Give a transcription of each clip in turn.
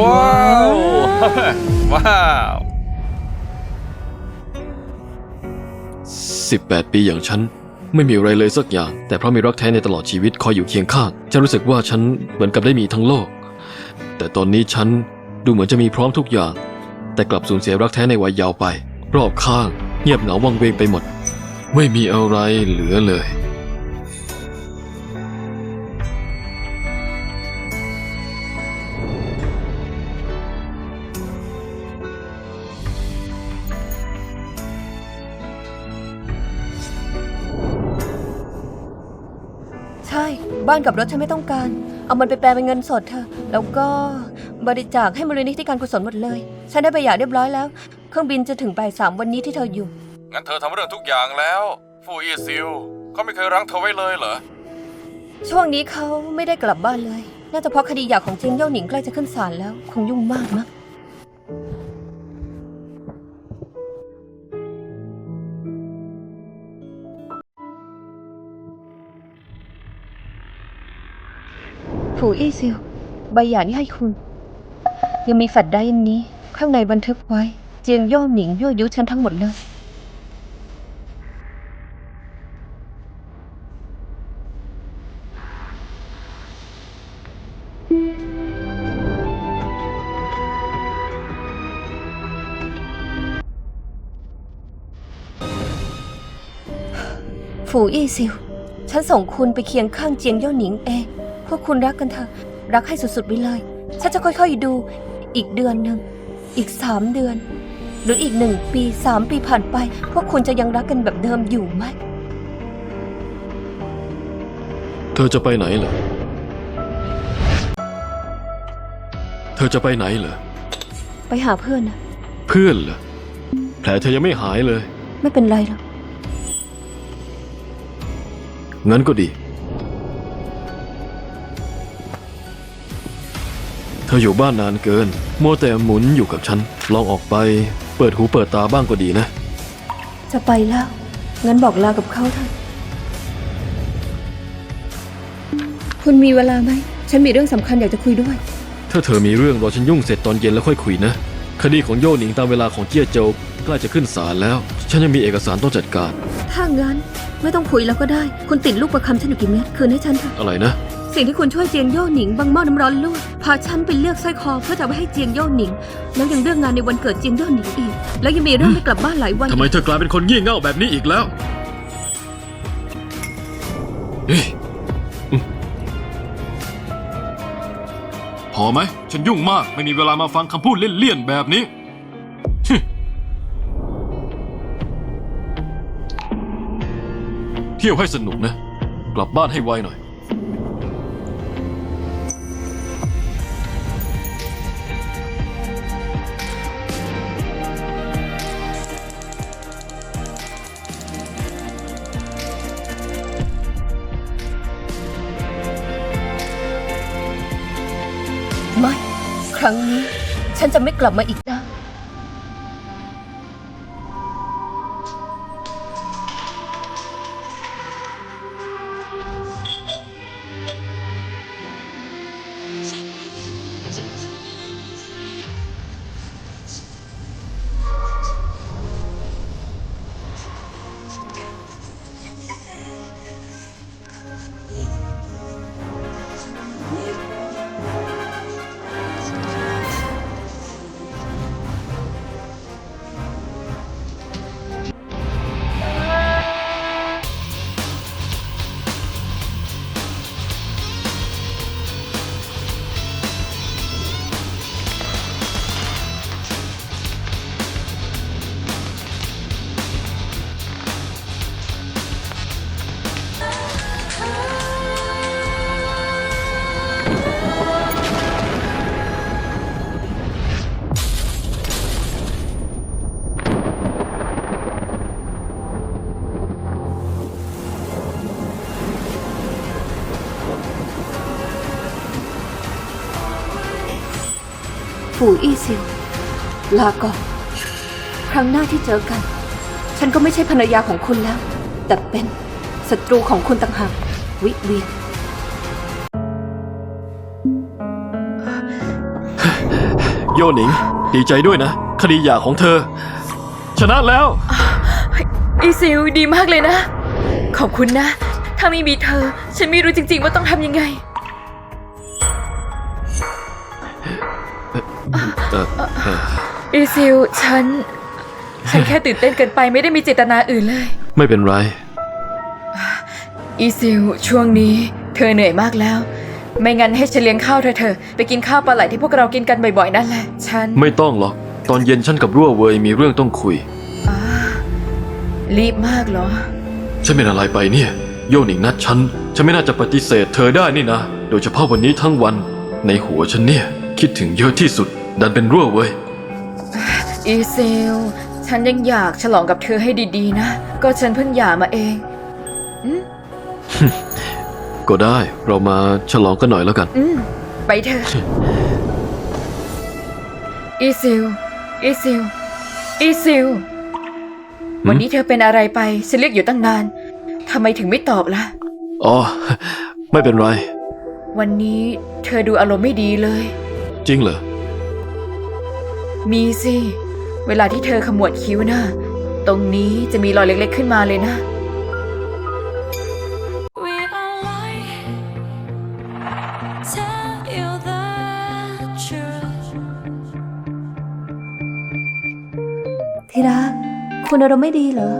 ว้าว ว้าว 18 ปีอย่างฉัน ไม่มีอะไรเลยสักอย่าง แต่เพราะมีรักแท้ในตลอดชีวิตคอยอยู่เคียงข้างฉันรู้สึกว่าฉันเหมือนกับได้มีทั้งโลก แต่ตอนนี้ฉันดูเหมือนจะมีพร้อมทุกอย่าง แต่กลับสูญเสียรักแท้ในวัยยาวไป รอบข้าง เงียบเหงาวังเวงไปหมด ไม่มีอะไรเหลือเลย บ้านกับรถฉันไม่ต้องการ เอามันไปแปลเป็นเงินสดเธอะแล้วก็บริจาคให้มูลนิธิการกุศลหมดเลย ฉันได้ไปหย่าเรียบร้อยแล้ว เครื่องบินจะถึงบ่ายสามวันนี้ที่เธออยู่ งั้นเธอทำเรื่องทุกอย่างแล้ว ฟูอีซิลเขาไม่เคยรั้งเธอไว้เลยเหรอ ช่วงนี้เขาไม่ได้กลับบ้านเลย น่าจะเพราะคดีหย่าของเจียงเย่าหนิงใกล้จะขึ้นศาลแล้ว คงยุ่งมากมั้ง ผูอี้ซิวใบหย่านี่ให้คุณ ยังมีแฟลชไดรฟ์อันนี้ ข้างในบันทึกไว้ เจียงย่อหนิงยั่วยุฉันทั้งหมดเลยฝูอี้ซิว ฉันส่งคุณไปเคียงข้างเจียงเย่าหนิงเอง วกคุณรักกันเถอะ รักให้สุดๆไปเลย ฉันจะค่อยๆดู อีกเดือนหนึ่ง อีกสามเดือน หรืออีกหนึ่งปีสามปีผ่านไป พวกคุณจะยังรักกันแบบเดิมอยู่ไหม เธอจะไปไหนเหรอ เธอจะไปไหนเหรอ ไปหาเพื่อนนะ เพื่อนเหรอ แผลเธอยังไม่หายเลย ไม่เป็นไรหรอก งั้นก็ดี ธออยู่บ้านนานเกิน มัวแต่หมุนอยู่กับฉัน ลองออกไป เปิดหูเปิดตาบ้างก็ดีนะ จะไปแล้ว งั้นบอกลากับเขาเถอะคุณมีเวลาไหม ฉันมีเรื่องสำคัญอยากจะคุยด้วย ถ้าเธอมีเรื่องรอฉันยุ่งเสร็จตอนเย็นแล้วค่อยคุยนะ คดีของโยหนิงตามเวลาของเจี้ยโจวใกล้จะขึ้นศาลแล้ว ฉันยังมีเอกสารต้องจัดการ ถ้างั้นไม่ต้องคุยแล้วก็ได้ คุณติดลูกประคำฉันอยู่กี่เม็ดคืนให้ฉันเถอะ อะไรนะ สิ่งที่คุณช่วยเจียงโย่หนิงบังหม้อน้ำร้อนลวกพาฉันไปเลือกสร้อยคอเพื่อจะเอาไปให้เจียงโย่หนิง แล้วยังเรื่องงานในวันเกิดเจียงโย่หนิงอีก แล้วยังมีเรื่องไม่กลับบ้านหลายวัน ทำไมเธอกลายเป็นคนงี่เง่าแบบนี้อีกแล้วเอ๊ะอืมพอไหม ฉันยุ่งมากไม่มีเวลามาฟังคำพูดเลี่ยนๆแบบนี้ เที่ยวให้สนุกนะ กลับบ้านให้ไวหน่อย รั้งนี้ ฉันจะไม่กลับมาอีก อี้ซิลลาก่อนครั้งหน้าที่เจอกัน ฉันก็ไม่ใช่ภรรยาของคุณแล้ว แต่เป็นศัตรูของคุณต่างหากวิเวียนโยหนิง ดีใจด้วยนะ คดีหย่าของเธอ ชนะแล้ว อีซิลดีมากเลยนะ ขอบคุณนะ ถ้าไม่มีเธอ ฉันไม่รู้จริง ๆ ว่าต้องทำยังไง เออเอออีซิลฉัน ฉันแค่ตื่นเต้นเกินไปไม่ได้มีเจตนาอื่นเลย ไม่เป็นไร อีซิลช่วงนี้ เธอเหนื่อยมากแล้ว ไม่งั้นให้ฉันเลี้ยงข้าวเธอเธอะไปกินข้าวปลาไหลที่พวกเรากินกันบ่อยๆนั่นแหละ ฉันไม่ต้องหรอก ตอนเย็นฉันกับรั่วเวยมีเรื่องต้องคุย อ่ารีบมากเหรอ ฉันเป็นอะไรไปเนี่ย โยหนิงนัดฉัน ฉันไม่น่าจะปฏิเสธเธอได้นี่นะ โดยเฉพาะวันนี้ทั้งวัน ในหัวฉันเนี่ย คิดถึงเยอะที่สุด ดันเป็นรั่วเวยอีซิลฉันยังอยากฉลองกับเธอให้ดีๆนะ ก็ฉันเพิ่งหย่ามาเองก็ได้เรามาฉลองกันหน่อยแล้วกัน อืมไปเถอะ อีซิล อีซิล อีซิล วันนี้เธอเป็นอะไรไป ฉันเรียกอยู่ตั้งนาน ทำไมถึงไม่ตอบล่ะ อ๋อ ไม่เป็นไร วันนี้เธอดูอารมณ์ไม่ดีเลย จริงเหรอ มีสิ เวลาที่เธอขมวดคิ้วนะ ตรงนี้จะมีรอยเล็กๆขึ้นมาเลยนะ We are lying. Tell you the truth. ที่รัก คุณอารมณ์ไม่ดีเหรอ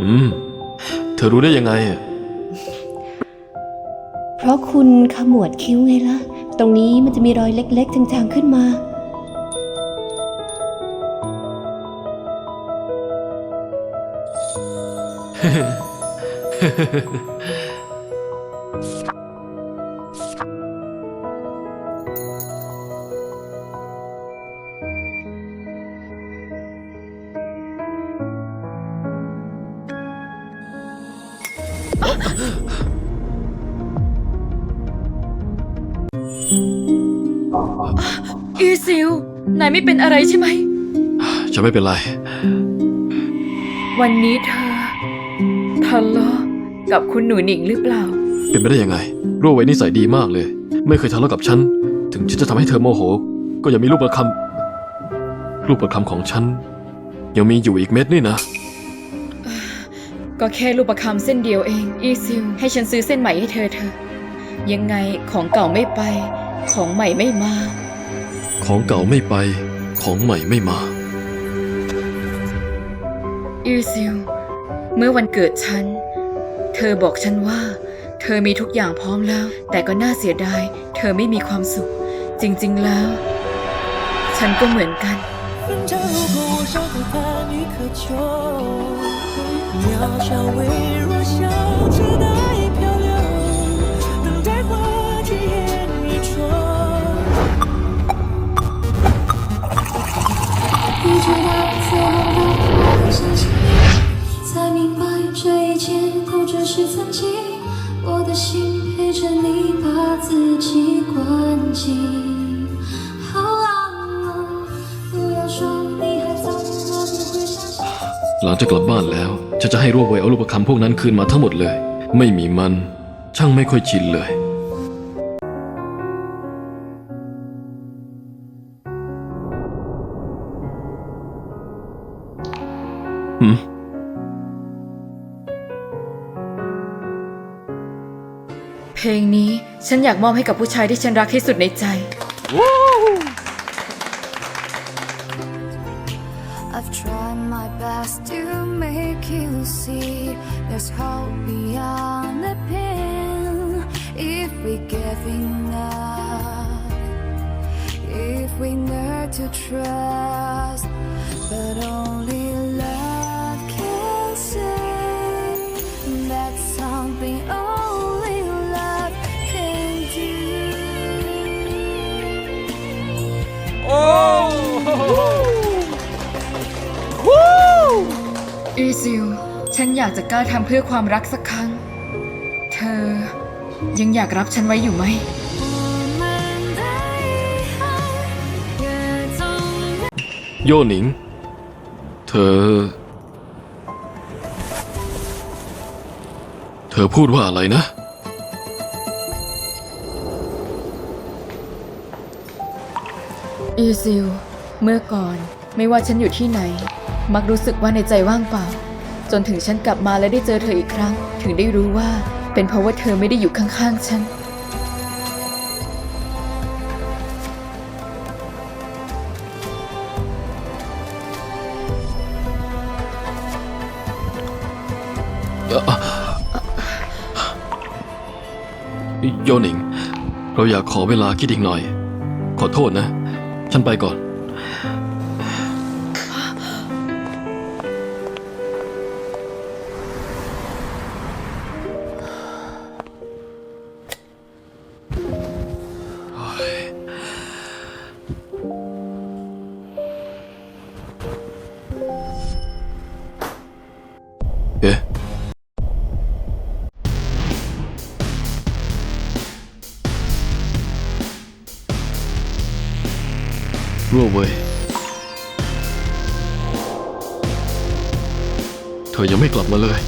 อืม เธอรู้ได้ยังไงอะ เพราะคุณขมวดคิ้วไงล่ะ ตรงนี้มันจะมีรอยเล็กๆจางๆขึ้นมา อีซิล นายไม่เป็นอะไรใช่ไหม ฉันไม่เป็นไร วันนี้เธอทะเลาะกับคุณหนูหนิงหรือเปล่า เป็นไปได้ยังไงรั่วเวยนิสัยดีมากเลย ไม่เคยทะเลาะกับฉัน ถึงฉันจะทำให้เธอโมโห ก็ยังมีรูปประคำรูปประคำของฉัน ยังมีอยู่อีกเม็ดนี่นะ ก็แค่รูปประคำเส้นเดียวเอง อีซิล ให้ฉันซื้อเส้นใหม่ให้เธอเถอะยังไงของเก่าไม่ไป ของใหม่ไม่มา ของเก่าไม่ไป ของใหม่ไม่มา อีซิล เมื่อวันเกิดฉัน เธอบอกฉันว่า เธอมีทุกอย่างพร้อมแล้ว แต่ก็น่าเสียดาย เธอไม่มีความสุข จริงๆแล้ว ฉันก็เหมือนกัน 反正如果我伤害他，你渴求，渺小微弱，像 不会相信，才明白这一切都只是曾经。我的心陪着你，把自己关紧。好啊，不要说你还早，我不会相信。 หลังจากกลับบ้านแล้ว ฉันจะให้รั่วเวยเอารูปประคำพวกนั้นคืนมาทั้งหมดเลย ไม่มีมัน ช่างไม่ค่อยชินเลย เพลงนี้ฉันอยากมอบให้กับผู้ชายที่ฉันรักที่สุดในใจ I've tried my best to make you see there's hope beyond the pain if we give enough, if we learn to trust, but only อีซิล ฉันอยากจะกล้าทำเพื่อความรักสักครั้ง เธอยังอยากรับฉันไว้อยู่ไหม โยหนิง เธอ เธอพูดว่าอะไรนะ อีซิล เมื่อก่อนไม่ว่าฉันอยู่ที่ไหน มักรู้สึกว่าในใจว่างเปล่า จนถึงฉันกลับมาและได้เจอเธออีกครั้ง ถึงได้รู้ว่าเป็นเพราะว่าเธอไม่ได้อยู่ข้างๆฉัน โยหนิง เราอยากขอเวลาคิดอีกหน่อย ขอโทษนะ ฉันไปก่อน เว้ย เธอยังไม่กลับมาเลย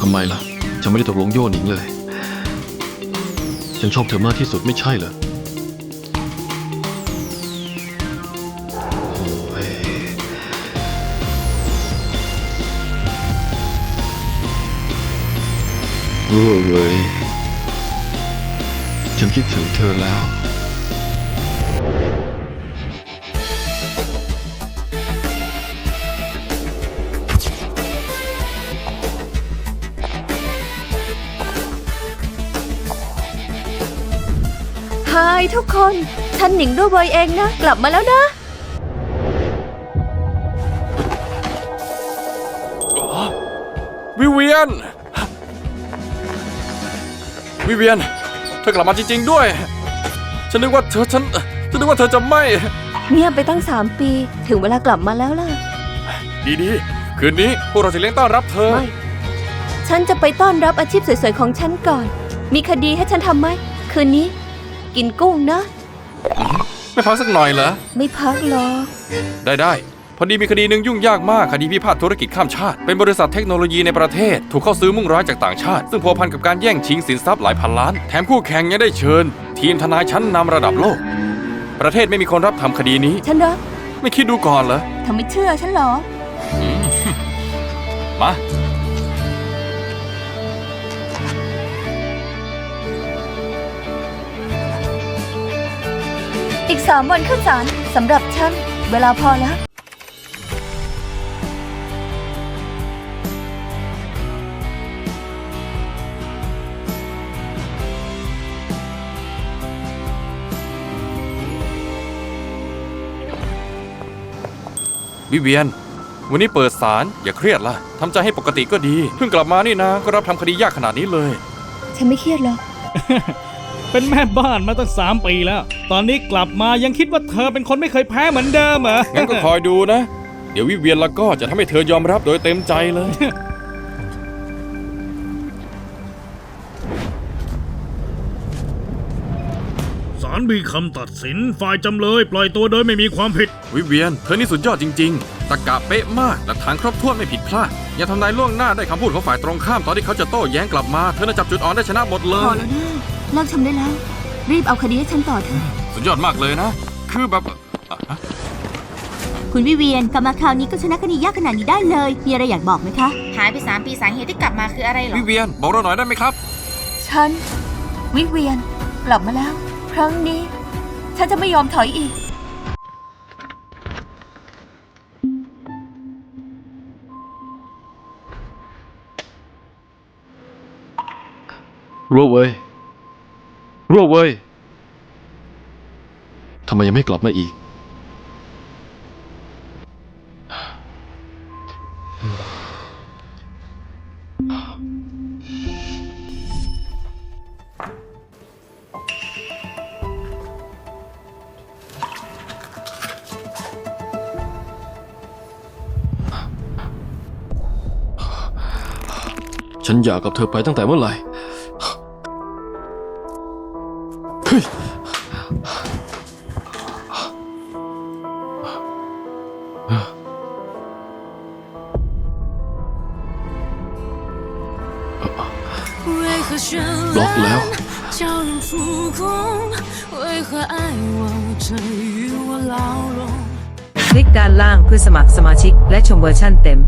ทำไมล่ะ ฉันไม่ได้ตกลงโยนหนิงเลย ฉันชอบเธอมากที่สุดไม่ใช่เหรอโอ้ยรั่วเว้ยฉันคิดถึงเธอแล้ว ฮายทุกคน ฉันหนิงด้วยเวยเองนะ กลับมาแล้วนะ วิเวียน วิเวียน เธอกลับมาจริง ๆ ด้วย ฉันนึกว่าเธอฉันฉันนึกว่าเธอจะไม่ เงียบไปตั้งสามปี ถึงเวลากลับมาแล้วล่ะ ดี ๆ คืนนี้พวกเราจะเลี้ยงต้อนรับเธอ ไม่ ฉันจะไปต้อนรับอาชีพสวยๆของฉันก่อน มีคดีให้ฉันทำไหม คืนนี้ กินกุ้งนะ ไม่พักสักหน่อยเหรอ ไม่พักหรอกได้ได้พอดีมีคดีหนึ่งยุ่งยากมากคดีพิพาทธุรกิจข้ามชาติ เป็นบริษัทเทคโนโลยีในประเทศ ถูกเข้าซื้อมุ่งร้ายจากต่างชาติ ซึ่งพัวพันกับการแย่งชิงสินทรัพย์หลายพันล้าน แถมคู่แข่งยังได้เชิญ ทีมทนายชั้นนำระดับโลก ประเทศไม่มีคนรับทำคดีนี้ ฉันรักไม่คิดดูก่อนเหรอเธอไม่เชื่อฉันเหรอ มา สามวันขึ้นศาลสำหรับฉัน เวลาพอแล้ว วิเวียน วันนี้เปิดศาลอย่าเครียดล่ะทำใจให้ปกติก็ดี เพิ่งกลับมานี่นะ ก็รับทำคดียากขนาดนี้เลย ฉันไม่เครียดหรอก เป็นแม่บ้านมาตั้งสามปีแล้ว ตอนนี้กลับมายังคิดว่าเธอเป็นคนไม่เคยแพ้เหมือนเดิมเหรอ งั้นก็คอยดูนะ เดี๋ยววิเวียนแล้วก็จะทำให้เธอยอมรับโดยเต็มใจเลย ศาลมีคำตัดสินฝ่ายจำเลยปล่อยตัวโดยไม่มีความผิด วิเวียน เธอนี่สุดยอดจริง ๆ ตะกะเป๊ะมากหลักฐานครบถ้วนไม่ผิดพลาด อย่าทำนายล่วงหน้าได้คำพูดของฝ่ายตรงข้ามตอนที่เขาจะโต้แย้งกลับมา เธอน่าจับจุดอ่อนได้ชนะหมดเลพอย แล้วนะ เลิกทำได้แล้ว รีบเอาคดีให้ฉันต่อเถอะสุดยอดมากเลยนะ คือแบบอะฮะคุณวิเวียนกลับมาคราวนี้ก็ชนะคดียากขนาดนี้ได้เลย มีอะไรอยากบอกไหมคะ หายไปสามปีสาเหตุที่กลับมาคืออะไรเหรอ วิเวียน บอกเราหน่อยได้ไหมครับ ฉัน วิเวียน กลับมาแล้ว ครั้งนี้ ฉันจะไม่ยอมถอยอีกรั่วเว้ย รั่วเว้ยทำไมยังไม่กลับมาอีก ฉันอยากกับเธอไปตั้งแต่เมื่อไหร่ ล็อกแล้ว 烂叫人浮空？为何爱我这与我牢笼？ คลิกด้านล่างเพื่อสมัครสมาชิก และชมเวอร์ชั่นเต็ม